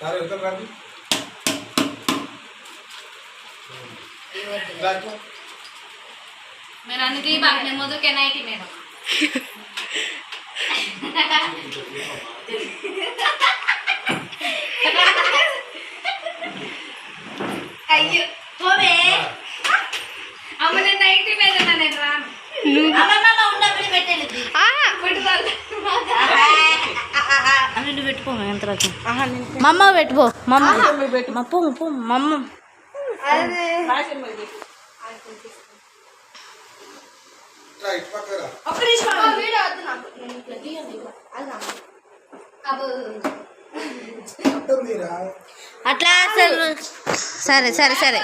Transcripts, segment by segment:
તારે ઉતર કાઢી मैं रानी थी भागने मुझे कहना ही थी मेरा अयो हो। बे हमने नाइटी में जाना नहीं था। మమ్మ పెట్టుకో మమ్మ. మా పో పో మమ్మ. అట్లా అసలు. సరే సరే సరే.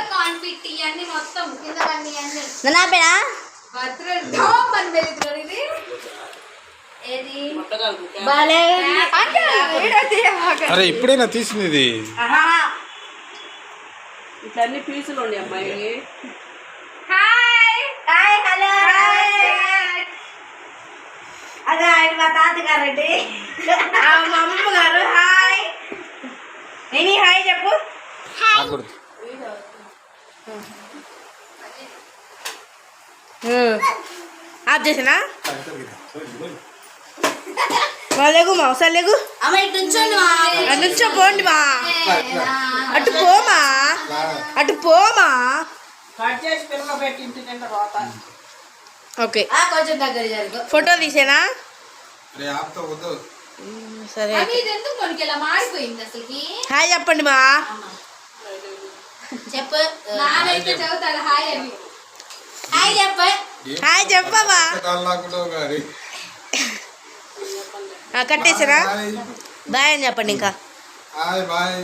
నా పేరా అరే ఇప్పుడైనా తీసింది ఇది ఇట్లన్నీ పీసులు ఉండే అమ్మాయి. హాయ్. Hi hello. అదే ఆయన మా తాతగారండి. మా అమ్మమ్మ గారు హాయ్. నేను హాయ్ చెప్పు. ఆఫ్ చేసినా? లేగు మా ఒకసారి లేగు అమ్మ ఇటు నుంచోండి మా. అటు నుంచో పోండి మా. అటు పోమా. అటు పోమా. ఓకే. ఫోటో తీసేనా? సరే. హాయ్ చెప్పండి మా. చెప్పు. హాయ్ అని హాయ్ చెప్పు హాయ్ చెప్పవా కాలు లాక్కుంటావు గారి కట్టేసారా? బాయ్. అని చెప్పండి ఇంకా. బాయ్.